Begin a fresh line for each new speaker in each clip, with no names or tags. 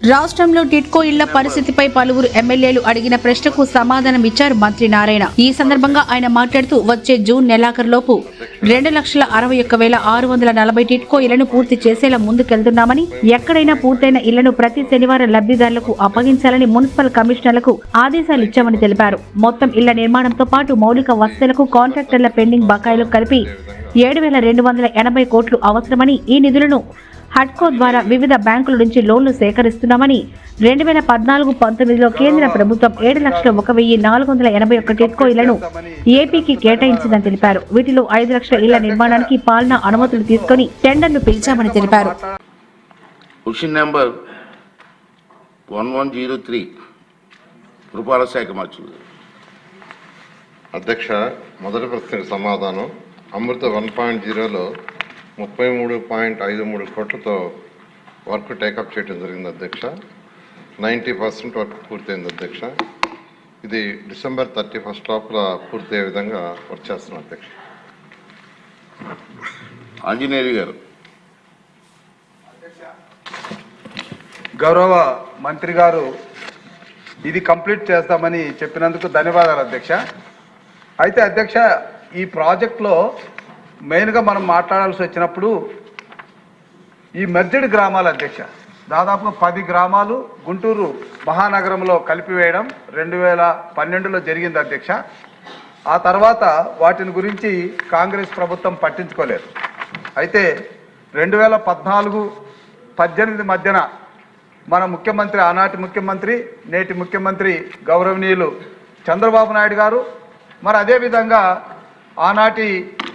రాష్ట్రంలో టిట్కో ఇళ్ళ పరిస్థితిపై పలువురు ఎమ్మెల్యేలు అడిగిన ప్రశ్నకు సమాధానం ఇచ్చారు మంత్రి నారాయణ. ఈ సందర్భంగా ఆయన మాట్లాడుతూ వచ్చే జూన్ నెలాఖరులోపు రెండు లక్షల అరవై ఒక్క వేల ఆరు వందల నలభై టిట్కో ఇళ్ళను పూర్తి చేసేలా ముందుకెళ్తున్నామని ఎక్కడైనా పూర్తయిన ఇళ్ళను ప్రతి శనివారం లబ్ధిదారులకు అప్పగించాలని మున్సిపల్ కమిషనర్లకు ఆదేశాలు ఇచ్చామని తెలిపారు. మొత్తం ఇళ్ళ నిర్మాణంతో పాటు మౌలిక వసతులకు కాంట్రాక్టర్ల పెండింగ్ బకాయిలు కలిపి ఏడు వేల రెండు వందల ఎనభై కోట్లు అవసరమని ఈ నిధులను హడ్కో ద్వారా వివిధ బ్యాంకుల నుంచి లోన్లు సేకరిస్తున్నామని రెండు వేల పద్నాలుగు పంతొమ్మిదిలో కేంద్ర ప్రభుత్వం ఏడు లక్షల ఒక వెయ్యి నాలుగు వందల ఎనభై ఒక్క టిట్కో ఇళ్ళను ఏపీకి కేటాయించిందని తెలిపారు. వీటిలో ఐదు లక్షల ఇళ్ళ నిర్మాణానికి పాలనా అనుమతులు తీసుకుని టెండర్లు పిలిచామని తెలిపారు.
One one zero three. శాఖ
అధ్యక్ష మొదటి ప్రశ్నకు సమాధానం. అమృత వన్ పాయింట్ జీరోలో ముప్పై మూడు పాయింట్ ఐదు మూడు కోట్లతో వర్క్ టేకప్ చేయడం జరిగింది అధ్యక్ష. నైంటీ పర్సెంట్ వర్క్ పూర్తయింది అధ్యక్ష. ఇది డిసెంబర్ థర్టీ ఫస్ట్ లోపల పూర్తయ్యే విధంగా వర్క్ చేస్తున్నాం అధ్యక్ష.
ఆంజనేయులు గారు.
గౌరవ మంత్రి గారు ఇది కంప్లీట్ చేస్తామని చెప్పినందుకు ధన్యవాదాలు అధ్యక్ష. అయితే అధ్యక్ష ఈ ప్రాజెక్ట్లో మెయిన్గా మనం మాట్లాడాల్సి వచ్చినప్పుడు ఈ మెర్జెడ్ గ్రామాల అధ్యక్ష దాదాపుగా పది గ్రామాలు గుంటూరు మహానగరంలో కలిపివేయడం రెండు వేల పన్నెండులో జరిగింది అధ్యక్ష. ఆ తర్వాత వాటిని గురించి కాంగ్రెస్ ప్రభుత్వం పట్టించుకోలేదు. అయితే రెండు వేల పద్నాలుగు పద్దెనిమిది మధ్యన మన ముఖ్యమంత్రి ఆనాటి ముఖ్యమంత్రి నేటి ముఖ్యమంత్రి గౌరవనీయులు చంద్రబాబు నాయుడు గారు మరి అదేవిధంగా ఆనాటి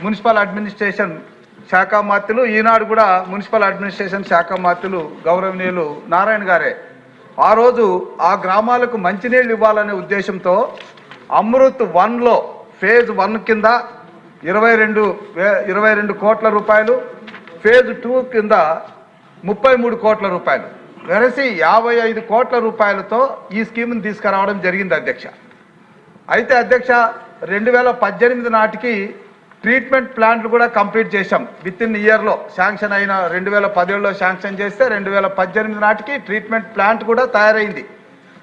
మున్సిపల్ అడ్మినిస్ట్రేషన్ శాఖ మాత్రులు ఈనాడు కూడా మున్సిపల్ అడ్మినిస్ట్రేషన్ శాఖ మాత్రులు గౌరవనీయులు నారాయణ గారే. ఆ రోజు ఆ గ్రామాలకు మంచినీళ్ళు ఇవ్వాలనే ఉద్దేశంతో అమృత్ వన్లో ఫేజ్ వన్ కింద ఇరవై రెండు వే ఇరవై రెండు కోట్ల రూపాయలు ఫేజ్ టూ కింద ముప్పై మూడు కోట్ల రూపాయలు. వెరసి యాభై ఐదు కోట్ల రూపాయలతో ఈ స్కీమ్ని తీసుకురావడం జరిగింది అధ్యక్ష. అయితే అధ్యక్ష రెండు వేల పద్దెనిమిది నాటికి ట్రీట్మెంట్ ప్లాంట్లు కూడా కంప్లీట్ చేశాం. విత్ ఇన్ ఇయర్లో శాంక్షన్ అయిన రెండు వేల పదిహేడులో శాంక్షన్ చేస్తే రెండు వేల పద్దెనిమిది నాటికి ట్రీట్మెంట్ ప్లాంట్ కూడా తయారైంది.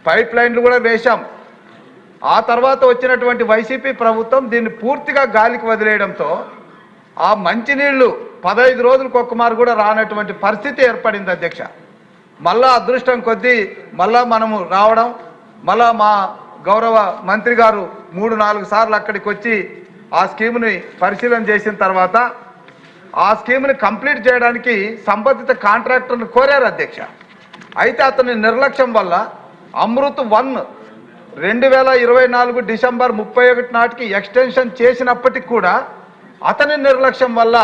పైప్ లైన్లు కూడా వేశాం. ఆ తర్వాత వచ్చినటువంటి వైసీపీ ప్రభుత్వం దీన్ని పూర్తిగా గాలికి వదిలేయడంతో ఆ మంచినీళ్ళు పదహైదు రోజులకు ఒక్కమారు కూడా రానటువంటి పరిస్థితి ఏర్పడింది అధ్యక్ష. మళ్ళా అదృష్టం కొద్దీ మళ్ళా మనము రావడం మళ్ళా మా గౌరవ మంత్రి గారు మూడు నాలుగు సార్లు అక్కడికి వచ్చి ఆ స్కీమ్ని పరిశీలన చేసిన తర్వాత ఆ స్కీమ్ని కంప్లీట్ చేయడానికి సంబంధిత కాంట్రాక్టర్ని కోరారు అధ్యక్ష. అయితే అతని నిర్లక్ష్యం వల్ల అమృత్ వన్ రెండు వేల ఇరవై నాలుగు డిసెంబర్ ముప్పై ఒకటి నాటికి ఎక్స్టెన్షన్ చేసినప్పటికి కూడా అతని నిర్లక్ష్యం వల్ల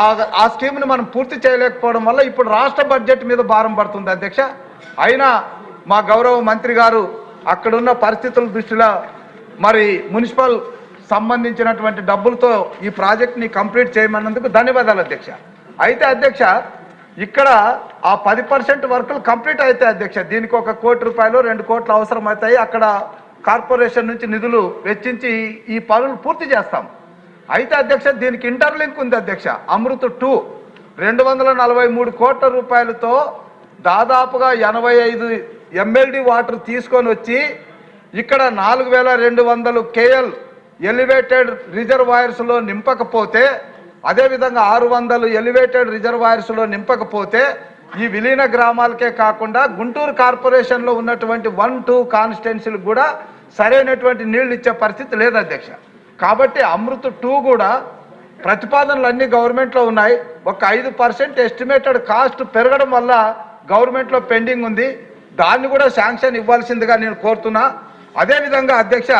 ఆ ఆ స్కీమ్ని మనం పూర్తి చేయలేకపోవడం వల్ల ఇప్పుడు రాష్ట్ర బడ్జెట్ మీద భారం పడుతుంది అధ్యక్ష. అయినా మా గౌరవ మంత్రి గారు అక్కడున్న పరిస్థితుల దృష్టిలో మరి మున్సిపల్ సంబంధించినటువంటి డబ్బులతో ఈ ప్రాజెక్ట్ని కంప్లీట్ చేయమన్నందుకు ధన్యవాదాలు అధ్యక్ష. అయితే అధ్యక్ష ఇక్కడ ఆ పది పర్సెంట్ వర్కులు కంప్లీట్ అయితే అధ్యక్ష దీనికి ఒక కోటి రూపాయలు రెండు కోట్లు అవసరం అవుతాయి అక్కడ కార్పొరేషన్ నుంచి నిధులు వెచ్చించి ఈ- ఈ పనులు పూర్తి చేస్తాం. అయితే అధ్యక్ష దీనికి ఇంటర్లింక్ ఉంది అధ్యక్ష. అమృత్ టూ రెండు వందల నలభై మూడు కోట్ల రూపాయలతో దాదాపుగా ఎనభై ఐదు ఎంఎల్డి వాటర్ తీసుకొని వచ్చి ఇక్కడ నాలుగు వేల రెండు వందలు కేఎల్ ఎలివేటెడ్ రిజర్వాయర్స్లో నింపకపోతే అదేవిధంగా ఆరు వందలు ఎలివేటెడ్ రిజర్వాయర్స్లో నింపకపోతే ఈ విలీన గ్రామాలకే కాకుండా గుంటూరు కార్పొరేషన్లో ఉన్నటువంటి వన్ టూ కాన్స్టిట్యున్సీలకు కూడా సరైనటువంటి నీళ్ళు ఇచ్చే పరిస్థితి లేదు అధ్యక్ష. కాబట్టి అమృత్ టూ కూడా ప్రతిపాదనలు అన్ని గవర్నమెంట్లో ఉన్నాయి. ఒక ఐదు పర్సెంట్ ఎస్టిమేటెడ్ కాస్ట్ పెరగడం వల్ల గవర్నమెంట్లో పెండింగ్ ఉంది. దాన్ని కూడా శాంక్షన్ ఇవ్వాల్సిందిగా నేను కోరుతున్నా. అదేవిధంగా అధ్యక్ష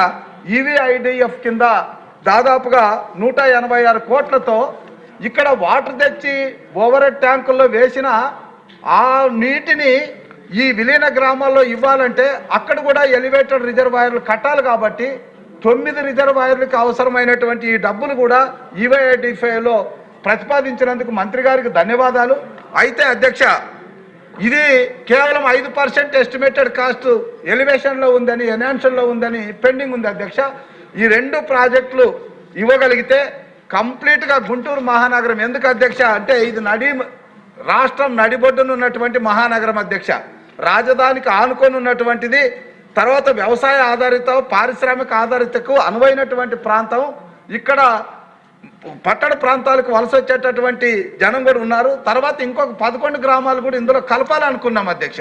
ఈవీఐడిఎఫ్ కింద దాదాపుగా నూట ఎనభై ఆరు కోట్లతో ఇక్కడ వాటర్ తెచ్చి ఓవర్ ట్యాంకుల్లో వేసిన ఆ నీటిని ఈ విలీన గ్రామాల్లో ఇవ్వాలంటే అక్కడ కూడా ఎలివేటెడ్ రిజర్వాయర్లు కట్టాలి కాబట్టి తొమ్మిది రిజర్వాయర్లకు అవసరమైనటువంటి ఈ డబ్బులు కూడా ఈవైఐడిఫైలో ప్రతిపాదించినందుకు మంత్రి గారికి ధన్యవాదాలు. అయితే అధ్యక్ష ఇది కేవలం ఐదు పర్సెంట్ ఎస్టిమేటెడ్ కాస్ట్ ఎలివేషన్లో ఉందని ఎనాన్షన్లో ఉందని పెండింగ్ ఉంది అధ్యక్ష. ఈ రెండు ప్రాజెక్టులు ఇవ్వగలిగితే కంప్లీట్గా గుంటూరు మహానగరం ఎందుకు అధ్యక్ష? అంటే ఇది నడి రాష్ట్రం నడిబొడ్డున ఉన్నటువంటి మహానగరం అధ్యక్ష. రాజధానికి ఆనుకొని ఉన్నటువంటిది తర్వాత వ్యవసాయ ఆధారిత పారిశ్రామిక ఆధారితకు అనువైనటువంటి ప్రాంతం. ఇక్కడ పట్టణ ప్రాంతాలకు వలస వచ్చేటటువంటి జనం కూడా ఉన్నారు. తర్వాత ఇంకొక పదకొండు గ్రామాలు కూడా ఇందులో కలపాలనుకున్నాం అధ్యక్ష.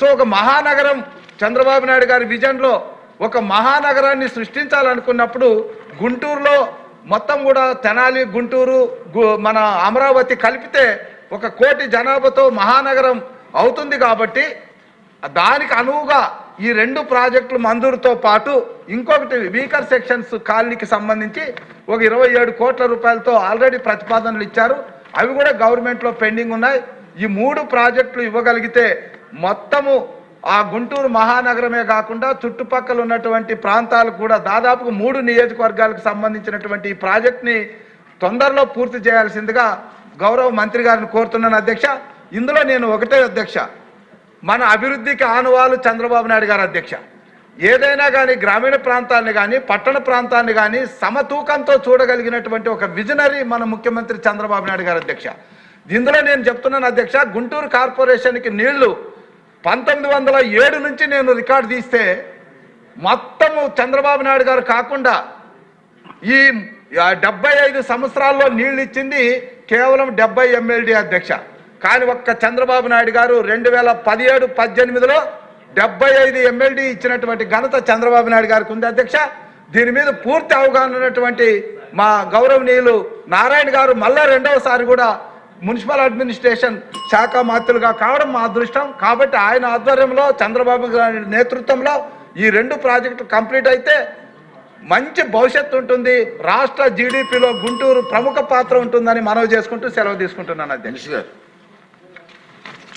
సో ఒక మహానగరం చంద్రబాబు నాయుడు గారి విజన్లో ఒక మహానగరాన్ని సృష్టించాలనుకున్నప్పుడు గుంటూరులో మొత్తం కూడా తెనాలి గుంటూరు గు- మన అమరావతి కలిపితే ఒక కోటి జనాభాతో మహానగరం అవుతుంది కాబట్టి దానికి అనువుగా ఈ రెండు ప్రాజెక్టులు మంజూరుతో పాటు ఇంకొకటి వీకర్ సెక్షన్స్ కాలనీకి సంబంధించి ఒక ఇరవై ఏడు కోట్ల రూపాయలతో ఆల్రెడీ ప్రతిపాదనలు ఇచ్చారు. అవి కూడా గవర్నమెంట్లో పెండింగ్ ఉన్నాయి. ఈ మూడు ప్రాజెక్టులు ఇవ్వగలిగితే మొత్తము ఆ గుంటూరు మహానగరమే కాకుండా చుట్టుపక్కల ఉన్నటువంటి ప్రాంతాలు కూడా దాదాపు మూడు నియోజకవర్గాలకు సంబంధించినటువంటి ఈ ప్రాజెక్ట్ని తొందరలో పూర్తి చేయాల్సిందిగా గౌరవ మంత్రి గారిని కోరుతున్నాను అధ్యక్ష. ఇందులో నేను ఒకటే అధ్యక్ష. మన అభివృద్ధికి ఆనువాలు చంద్రబాబు నాయుడు గారు అధ్యక్ష. ఏదైనా కానీ గ్రామీణ ప్రాంతాన్ని కానీ పట్టణ ప్రాంతాన్ని కానీ సమతూకంతో చూడగలిగినటువంటి ఒక విజనరీ మన ముఖ్యమంత్రి చంద్రబాబు నాయుడు గారు అధ్యక్ష. ఇందులో నేను చెప్తున్నాను అధ్యక్ష గుంటూరు కార్పొరేషన్కి నీళ్ళు పంతొమ్మిది వందల ఏడు నుంచి నేను రికార్డు తీస్తే మొత్తము చంద్రబాబు నాయుడు గారు కాకుండా ఈ డెబ్బై ఐదు సంవత్సరాల్లో నీళ్ళు ఇచ్చింది కేవలం డెబ్బై ఎమ్మెల్డీ అధ్యక్ష. కానీ ఒక్క చంద్రబాబు నాయుడు గారు రెండు వేల పదిహేడు పద్దెనిమిదిలో డెబ్బై ఐదు ఎమ్మెల్డీ ఇచ్చినటువంటి ఘనత చంద్రబాబు నాయుడు గారికి ఉంది అధ్యక్ష. దీని మీద పూర్తి అవగాహన ఉన్నటువంటి మా గౌరవనీయులు నారాయణ గారు మళ్ళా రెండవసారి కూడా మున్సిపల్ అడ్మినిస్ట్రేషన్ శాఖ మంత్రులుగా కావడం మా అదృష్టం. కాబట్టి ఆయన ఆధ్వర్యంలో చంద్రబాబు గారి నేతృత్వంలో ఈ రెండు ప్రాజెక్టులు కంప్లీట్ అయితే మంచి భవిష్యత్తు ఉంటుంది. రాష్ట్ర జీడిపిలో గుంటూరు ప్రముఖ పాత్ర ఉంటుందని మనవి చేసుకుంటూ సెలవు తీసుకుంటున్నాను అధ్యక్ష.
గారు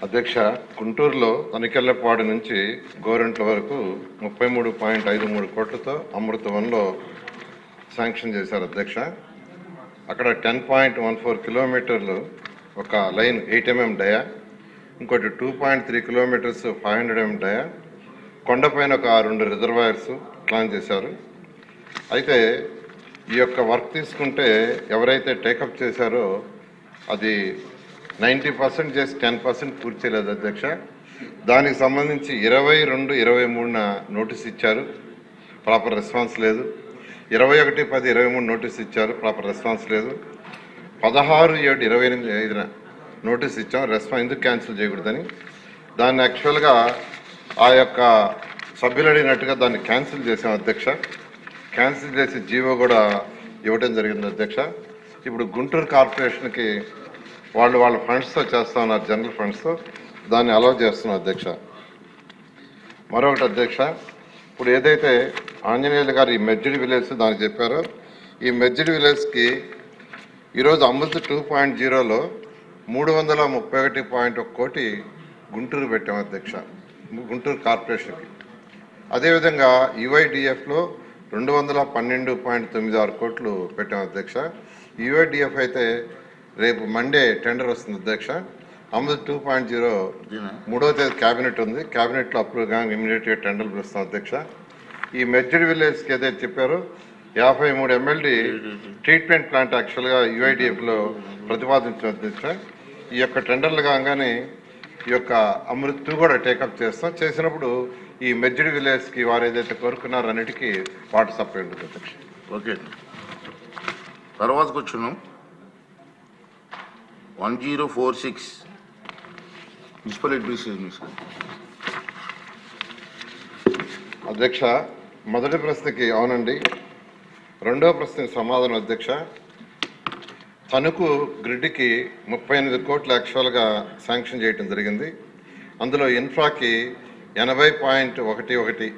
అధ్యక్ష గుంటూరులో తనికెళ్ళపాడు నుంచి గోరెంట్ల వరకు ముప్పై మూడు పాయింట్ ఐదు మూడు కోట్లతో అమృత వన్లో శాంక్షన్ చేశారు అధ్యక్ష. అక్కడ టెన్ పాయింట్ వన్ ఫోర్ కిలోమీటర్లు ఒక లైన్ ఎయిట్ ఎంఎం డయా ఇంకోటి two point three kilometres five hundred MM dia కొండపైన ఒక రెండు రిజర్వాయర్స్ ప్లాన్ చేశారు. అయితే ఈ యొక్క వర్క్ తీసుకుంటే ఎవరైతే టేకప్ చేశారో అది నైంటీ పర్సెంట్ చేసి టెన్ పర్సెంట్ పూర్తి చేయలేదు అధ్యక్ష. దానికి సంబంధించి ఇరవై రెండు ఇరవై మూడున నోటీస్ ఇచ్చారు. ప్రాపర్ రెస్పాన్స్ లేదు. ఇరవై ఒకటి పది ఇరవై మూడు నోటీస్ ఇచ్చారు. ప్రాపర్ రెస్పాన్స్ లేదు. పదహారు ఏడు ఇరవై ఎనిమిది ఐదున నోటీస్ ఇచ్చాం. రెస్పాన్స్ ఎందుకు క్యాన్సిల్ చేయకూడదని? దాన్ని యాక్చువల్గా ఆ యొక్క సభ్యులు అడిగినట్టుగా దాన్ని క్యాన్సిల్ చేసాం అధ్యక్ష. క్యాన్సిల్ చేసి జీవో కూడా ఇవ్వడం జరిగింది అధ్యక్ష. ఇప్పుడు గుంటూరు కార్పొరేషన్కి వాళ్ళు వాళ్ళ ఫండ్స్తో చేస్తా ఉన్నారు జనరల్ ఫండ్స్తో దాన్ని అలౌ చేస్తున్నారు అధ్యక్ష. మరొకటి అధ్యక్ష ఇప్పుడు ఏదైతే ఆంజనేయులు గారు ఈ మెర్జిడ్ విలేజ్ దానికి చెప్పారో ఈ మెర్జిడ్ విలేజ్కి ఈరోజు అమృత్ టూ పాయింట్ జీరోలో మూడు వందల ముప్పై ఒకటి పాయింట్ ఒక కోటి గుంటూరు పెట్టాం అధ్యక్ష గుంటూరు కార్పొరేషన్కి అదేవిధంగా యుఐడిఎఫ్లో రెండు వందల పన్నెండు పాయింట్ తొమ్మిది ఆరు కోట్లు పెట్టాం అధ్యక్ష. యుఐడిఎఫ్ అయితే రేపు మండే టెండర్ వస్తుంది అధ్యక్ష. Amrut two point zero? మూడో తేదీ క్యాబినెట్ ఉంది. క్యాబినెట్లో అప్రూవ్ కానీ ఇమీడియట్గా టెండర్లు పిలుస్తాం అధ్యక్ష. ఈ మెర్జెడ్ విలేజ్కి ఏదైతే చెప్పారో యాభై మూడు ఎమ్మెల్యే ట్రీట్మెంట్ ప్లాంట్ యాక్చువల్గా యుఐడిఎఫ్లో ప్రతిపాదించిన అధ్యక్ష. ఈ యొక్క టెండర్లు కాగానే ఈ యొక్క అమృత్ టూ కూడా టేకప్ చేస్తాం. చేసినప్పుడు ఈ మెర్జెడ్ విలేజ్కి వారు ఏదైతే కోరుకున్నారో అన్నిటికీ వాటర్ సప్లై ఉంటుంది అధ్యక్ష.
ఓకే. తర్వాతకు వచ్చున్నాం one zero four six municipal administration
అధ్యక్ష మొదటి ప్రశ్నకి అవునండి. రెండవ ప్రశ్న సమాధానం అధ్యక్ష. తణుకు గ్రిడ్కి ముప్పై ఎనిమిది కోట్ల యాక్చువల్గా శాంక్షన్ చేయడం జరిగింది. అందులో ఇన్ఫ్రాకి ఎనభై పాయింట్ ఒకటి ఒకటి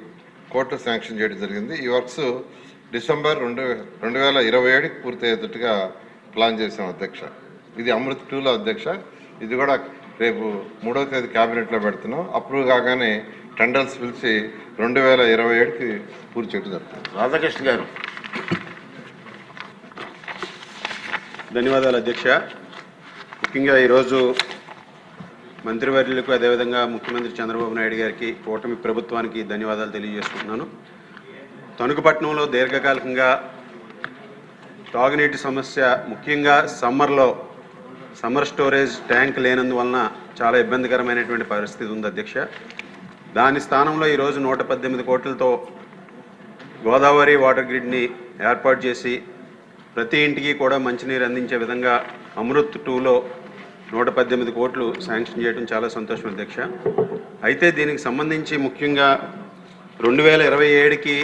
కోట్లు శాంక్షన్ చేయడం జరిగింది. ఈ వర్క్స్ డిసెంబర్ రెండు రెండు వేల ఇరవై ఏడుకి పూర్తయ్యేటట్టుగా ప్లాన్ చేసాం అధ్యక్ష. ఇది అమృత్ టూలో అధ్యక్ష. ఇది కూడా రేపు మూడవ తేదీ క్యాబినెట్లో పెడుతున్నాం. అప్రూవ్ కాగానే టెండర్స్ పిలిచి రెండు వేల ఇరవై ఏడుకి పూర్తి చేయడం జరుగుతుంది.
రాధాకృష్ణ గారు.
ధన్యవాదాలు అధ్యక్ష. ముఖ్యంగా ఈరోజు మంత్రివర్యులకు అదేవిధంగా ముఖ్యమంత్రి చంద్రబాబు నాయుడు గారికి కూటమి ప్రభుత్వానికి ధన్యవాదాలు తెలియజేసుకుంటున్నాను. తణుకుపట్నంలో దీర్ఘకాలికంగా తాగునీటి సమస్య ముఖ్యంగా సమ్మర్లో సమ్మర్ స్టోరేజ్ ట్యాంక్ లేనందువలన చాలా ఇబ్బందికరమైనటువంటి పరిస్థితి ఉంది అధ్యక్ష. దాని స్థానంలో ఈరోజు నూట పద్దెనిమిది కోట్లతో గోదావరి వాటర్ గ్రిడ్ని ఏర్పాటు చేసి ప్రతి ఇంటికి కూడా మంచినీరు అందించే విధంగా అమృత్ టూలో నూట పద్దెనిమిది కోట్లు శాంక్షన్ చేయడం చాలా సంతోషం అధ్యక్ష. అయితే దీనికి సంబంధించి ముఖ్యంగా రెండు వేల ఇరవై ఏడుకి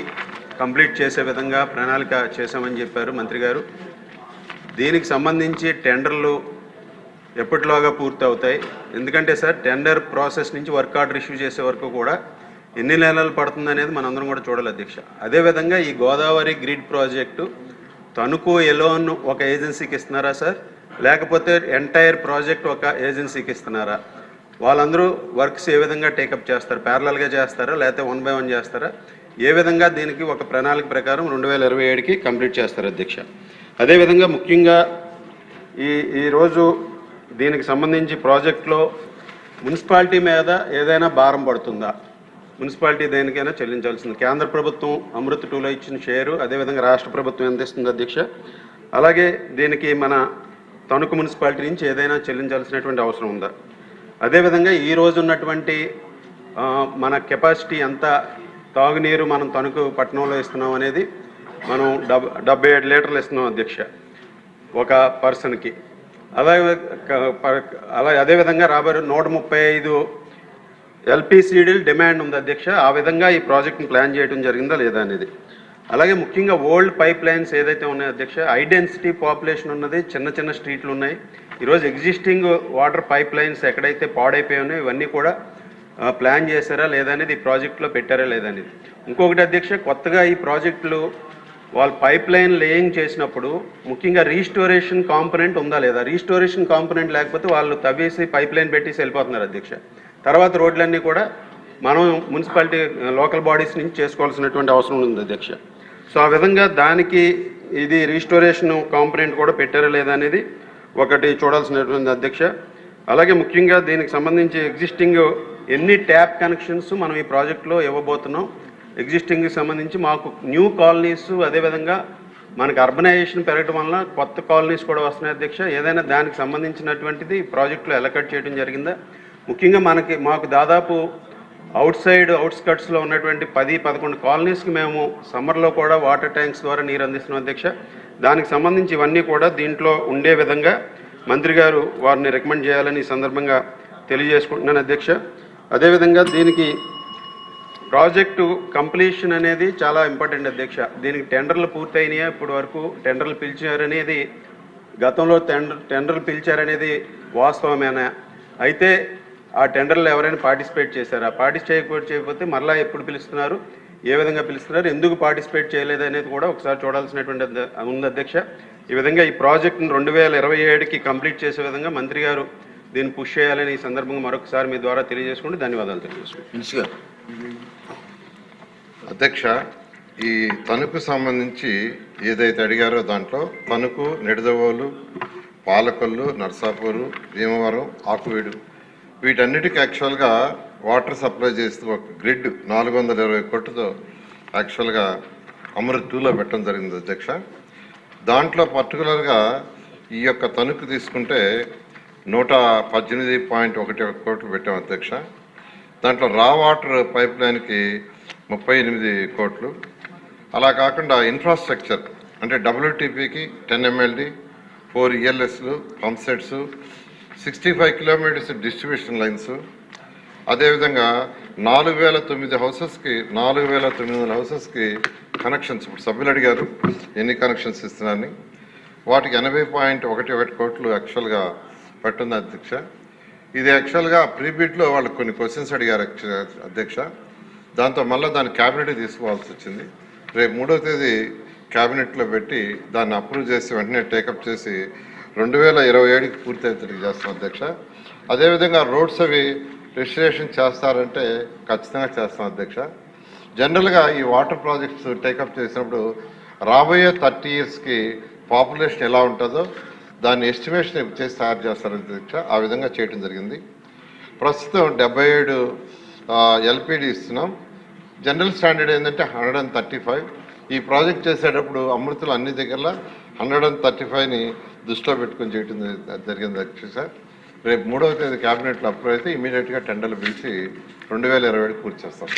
కంప్లీట్ చేసే విధంగా ప్రణాళిక చేశామని చెప్పారు మంత్రి గారు. దీనికి సంబంధించి టెండర్లు ఎప్పటిలోగా పూర్తి అవుతాయి ఎందుకంటే సార్ టెండర్ ప్రాసెస్ నుంచి వర్క్ ఆర్డర్ ఇష్యూ చేసే వరకు కూడా ఎన్ని నెలలు పడుతుంది అనేది మనందరం కూడా చూడాలి అధ్యక్ష. అదేవిధంగా ఈ Godavari grid project Tanuku alone ఒక ఏజెన్సీకి ఇస్తున్నారా సార్? లేకపోతే ఎంటైర్ ప్రాజెక్ట్ ఒక ఏజెన్సీకి ఇస్తున్నారా? వాళ్ళందరూ వర్క్స్ ఏ విధంగా టేకప్ చేస్తారు? ప్యారలల్గా చేస్తారా? లేకపోతే వన్ బై వన్ చేస్తారా? ఏ విధంగా దీనికి ఒక ప్రణాళిక ప్రకారం రెండు వేల ఇరవై ఏడుకి కంప్లీట్ చేస్తారు అధ్యక్ష. అదేవిధంగా ముఖ్యంగా ఈ ఈరోజు దీనికి సంబంధించి ప్రాజెక్టులో మున్సిపాలిటీ మీద ఏదైనా భారం పడుతుందా? మున్సిపాలిటీ దేనికైనా చెల్లించాల్సింది. కేంద్ర ప్రభుత్వం అమృత్ టూలో ఇచ్చిన షేరు అదేవిధంగా రాష్ట్ర ప్రభుత్వం ఎంత ఇస్తుంది అధ్యక్ష? అలాగే దీనికి మన తణుకు మున్సిపాలిటీ నుంచి ఏదైనా చెల్లించాల్సినటువంటి అవసరం ఉందా? అదేవిధంగా ఈ ఉన్నటువంటి మన కెపాసిటీ ఎంత తాగునీరు మనం తణుకు పట్టణంలో ఇస్తున్నాం అనేది మనం డబ్ డెబ్బై ఏడు లీటర్లు ఇస్తున్నాం అధ్యక్ష ఒక పర్సన్కి. అలాగే అలాగే అదేవిధంగా రాబోయే నూట ముప్పై ఐదు ఎల్పిసిడీలు డిమాండ్ ఉంది అధ్యక్ష. ఆ విధంగా ఈ ప్రాజెక్ట్ని ప్లాన్ చేయడం జరిగిందా లేదా అనేది. అలాగే ముఖ్యంగా ఓల్డ్ పైప్ లైన్స్ ఏదైతే ఉన్నాయో అధ్యక్ష ఐడెన్సిటీ పాపులేషన్ ఉన్నది చిన్న చిన్న స్ట్రీట్లు ఉన్నాయి. ఈరోజు ఎగ్జిస్టింగ్ వాటర్ పైప్ లైన్స్ ఎక్కడైతే పాడైపోయి ఉన్నాయో ఇవన్నీ కూడా ప్లాన్ చేశారా లేదా అనేది ఈ ప్రాజెక్టులో పెట్టారా లేదా అనేది. ఇంకొకటి అధ్యక్ష కొత్తగా ఈ ప్రాజెక్టులు వాళ్ళు పైప్ లైన్ లేయింగ్ చేసినప్పుడు ముఖ్యంగా రీస్టోరేషన్ కాంపనెంట్ ఉందా లేదా? రీస్టోరేషన్ కాంపనెంట్ లేకపోతే వాళ్ళు తవ్వేసి పైప్ లైన్ పెట్టేసి వెళ్ళిపోతున్నారు అధ్యక్ష. తర్వాత రోడ్లన్నీ కూడా మనం మున్సిపాలిటీ లోకల్ బాడీస్ నుంచి చేసుకోవాల్సినటువంటి అవసరం ఉంది అధ్యక్ష. సో ఆ విధంగా దానికి ఇది రీస్టోరేషన్ కాంపనెంట్ కూడా పెట్టారా లేదా అనేది ఒకటి చూడాల్సినటువంటి అధ్యక్ష. అలాగే ముఖ్యంగా దీనికి సంబంధించి ఎగ్జిస్టింగ్ ఎన్ని ట్యాప్ కనెక్షన్స్ మనం ఈ ప్రాజెక్ట్లో ఇవ్వబోతున్నాం ఎగ్జిస్టింగ్కి సంబంధించి మాకు న్యూ కాలనీస్ అదేవిధంగా మనకి అర్బనైజేషన్ పెరగడం వల్ల కొత్త కాలనీస్ కూడా వస్తున్నాయి అధ్యక్ష. ఏదైనా దానికి సంబంధించినటువంటిది ప్రాజెక్టులో ఎలకట్ చేయడం జరిగిందా? ముఖ్యంగా మనకి మాకు దాదాపు అవుట్ సైడ్ అవుట్స్కట్స్లో ఉన్నటువంటి పది పదకొండు కాలనీస్కి మేము సమ్మర్లో కూడా వాటర్ ట్యాంక్స్ ద్వారా నీరు అందిస్తున్నాం అధ్యక్ష. దానికి సంబంధించి ఇవన్నీ కూడా దీంట్లో ఉండే విధంగా మంత్రి గారు వారిని రికమెండ్ చేయాలని ఈ సందర్భంగా తెలియజేసుకుంటున్నాను అధ్యక్ష. అదేవిధంగా దీనికి ప్రాజెక్టు కంప్లీషన్ అనేది చాలా ఇంపార్టెంట్ అధ్యక్ష. దీనికి టెండర్లు పూర్తయినాయా? ఇప్పటి వరకు టెండర్లు పిలిచారనేది గతంలో టెండర్ టెండర్లు పిలిచారనేది వాస్తవమేనా? అయితే ఆ టెండర్లు ఎవరైనా పార్టిసిపేట్ చేశారా? పార్టిసిపేట్ చేయకపోతే మరలా ఎప్పుడు పిలుస్తున్నారు? ఏ విధంగా పిలుస్తున్నారు? ఎందుకు పార్టిసిపేట్ చేయలేదు అనేది కూడా ఒకసారి చూడాల్సినటువంటి ఉంది అధ్యక్ష. ఈ విధంగా ఈ ప్రాజెక్టును రెండు వేల ఇరవై ఏడుకి కంప్లీట్ చేసే విధంగా మంత్రి గారు దీన్ని పుష్ చేయాలని ఈ సందర్భంగా మరొకసారి మీ ద్వారా తెలియజేసుకుంటే ధన్యవాదాలు తెలియజేసుకుంటాను
గారు.
అధ్యక్ష ఈ తణుకు సంబంధించి ఏదైతే అడిగారో దాంట్లో తణుకు నిడదవోలు పాలకొల్లు నర్సాపూరు భీమవరం ఆకువీడు వీటన్నిటికీ యాక్చువల్గా వాటర్ సప్లై చేస్తూ ఒక గ్రిడ్ నాలుగు వందల ఇరవై కోట్లతో యాక్చువల్గా అమృత్ టూలో పెట్టడం జరిగింది అధ్యక్ష. దాంట్లో పర్టికులర్గా ఈ యొక్క తణుకు తీసుకుంటే నూట పద్దెనిమిది పాయింట్ ఒకటి ఒక కోట్లు పెట్టాం అధ్యక్ష. దాంట్లో రా వాటర్ పైప్ లైన్కి ముప్పై ఎనిమిది కోట్లు. అలా కాకుండా ఇన్ఫ్రాస్ట్రక్చర్ అంటే డబ్ల్యూటీపీకి ten MLD four ఈఎల్ఎస్లు pump sets sixty five kilometres distribution lines. అదేవిధంగా నాలుగు వేల తొమ్మిది హౌసెస్కి నాలుగు వేల తొమ్మిది వందల హౌసెస్కి కనెక్షన్స్ ఇప్పుడు సభ్యులు అడిగారు ఎన్ని కనెక్షన్స్ ఇస్తున్నారని. వాటికి ఎనభై పాయింట్ ఒకటి ఒకటి కోట్లు యాక్చువల్గా పట్టుంది అధ్యక్ష. ఇది యాక్చువల్గా ప్రీబీట్లో వాళ్ళు కొన్ని క్వశ్చన్స్ అడిగారు అధ్యక్ష. దాంతో మళ్ళీ దాన్ని క్యాబినెట్ తీసుకోవాల్సి వచ్చింది. రేపు మూడో తేదీ క్యాబినెట్లో పెట్టి దాన్ని అప్రూవ్ చేసి వెంటనే టేకప్ చేసి రెండు వేల ఇరవై ఏడుకి పూర్తయ్యేటట్టు చేస్తాం అధ్యక్ష. అదేవిధంగా రోడ్స్ అవి రిజిస్ట్రేషన్ చేస్తారంటే ఖచ్చితంగా చేస్తాం అధ్యక్ష. జనరల్గా ఈ వాటర్ ప్రాజెక్ట్స్ టేకప్ చేసినప్పుడు రాబోయే థర్టీ ఇయర్స్కి పాపులేషన్ ఎలా ఉంటుందో దాన్ని ఎస్టిమేషన్ చేసి తయారు చేస్తారు అధ్యక్ష. ఆ విధంగా చేయడం జరిగింది. ప్రస్తుతం డెబ్బై ఏడు ఎల్పిడి ఇస్తున్నాం. జనరల్ స్టాండర్డ్ ఏంటంటే హండ్రెడ్ అండ్ థర్టీ ఫైవ్. ఈ ప్రాజెక్ట్ చేసేటప్పుడు అమృతులు అన్ని దగ్గర హండ్రెడ్ అండ్ థర్టీ ఫైవ్ని దృష్టిలో పెట్టుకొని చేయటం జరిగింది జరిగింది అధ్యక్ష రేపు మూడవ తేదీ క్యాబినెట్లో అప్రూవ్ అయితే ఇమీడియట్గా టెండర్లు పిలిచి రెండు వేల ఇరవై ఏడు పూర్తి చేస్తాం.